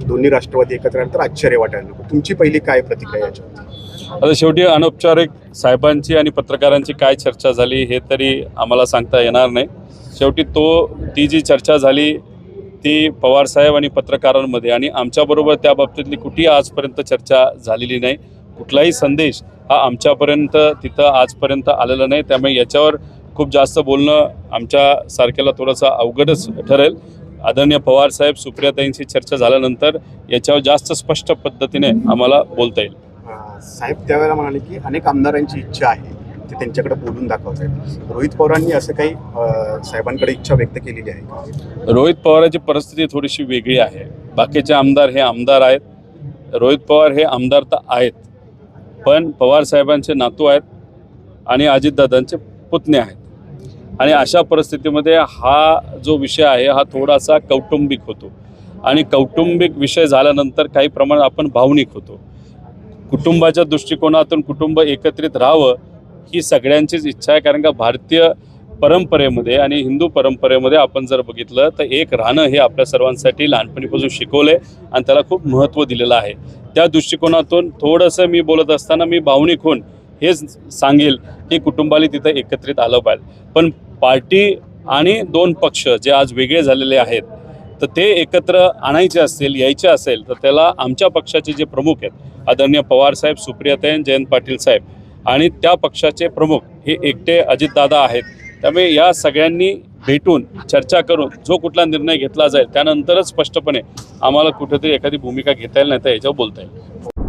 दोन्ही राष्ट्रवादी एकत्र आल्यानंतर आश्चर्य वाटायला नको. तुमची पहिली काय प्रतिक्रिया याच्यावर? आता शेवटी अनौपचारिक साहेबांची आणि पत्रकारांची काय चर्चा झाली हे तरी आम्हाला सांगता येणार नाही. शेवटी तो ती जी चर्चा झाली ती पवारसाहेब आणि पत्रकारांमध्ये आणि आमच्याबरोबर त्या बाबतीतली कुठेही आजपर्यंत चर्चा झालेली नाही. कुठलाही संदेश हा आमच्यापर्यंत तिथं आजपर्यंत आलेला नाही. त्यामुळे याच्यावर खूप जास्त बोलणं आमच्या सारख्याला थोडंसं अवघडच ठरेल. आदरणीय पवारसाहेब सुप्रियाताईंची चर्चा झाल्यानंतर याच्यावर जास्त स्पष्ट पद्धतीने आम्हाला बोलता येईल. साहेब त्यावेळेला म्हणाले की अनेक आमदारांची इच्छा आहे ते त्यांच्याकडे बोलून दाखवत आहेत. रोहित पवारांनी असं काही साहेबांकडे इच्छा व्यक्त केलेली आहे रोहित पवारांची परिस्थिती थोडीशी वेगळी आहे. बाकीचे आमदार हे आमदार आहेत. रोहित पवार हे आमदार तर आहेत पण पवार साहेबांचे नातू आहेत आणि अजितदादांचे पुतणे आहेत. आणि अशा परिस्थितीमध्ये हा जो विषय आहे हा थोडासा कौटुंबिक होतो. आणि कौटुंबिक विषय झाल्यानंतर काही प्रमाणात आपण भावनिक होतो. कुटुंबाच्या दृष्टिकोनातून कुटुंब एकत्रित राहावं ही सगळ्यांचीच इच्छा आहे कारण का भारतीय परंपरेमध्ये आणि हिंदू परंपरेमध्ये आपण जर बघितलं तर एक राहणं हे आपल्या सर्वांसाठी लहानपणीपासून शिकवलं आहे आणि त्याला खूप महत्त्व दिलेलं आहे. त्या दृष्टिकोनातून थोडंसं मी बोलत असताना मी भावनिक होऊन हेच सांगेल की कुटुंबाला तिथं एकत्रित आलं पाहिजे. पण पार्टी आणि दोन पक्ष जे आज वेगळे झालेले आहेत तर ते एकत्र आणायचे असतील यायचे असेल तर त्याला आमच्या पक्षाचे जे प्रमुख आहेत आदरणीय पवारसाहेब सुप्रियाताईन जयंत पाटील साहेब आणि त्या पक्षाचे प्रमुख हे एकटे अजितदादा आहेत. त्यामुळे या सगळ्यांनी भेटून चर्चा करून जो कुठला निर्णय घेतला जाईल त्यानंतरच स्पष्टपणे आम्हाला कुठेतरी एखादी भूमिका घेता येईल नाही तर याच्यावर बोलता येईल.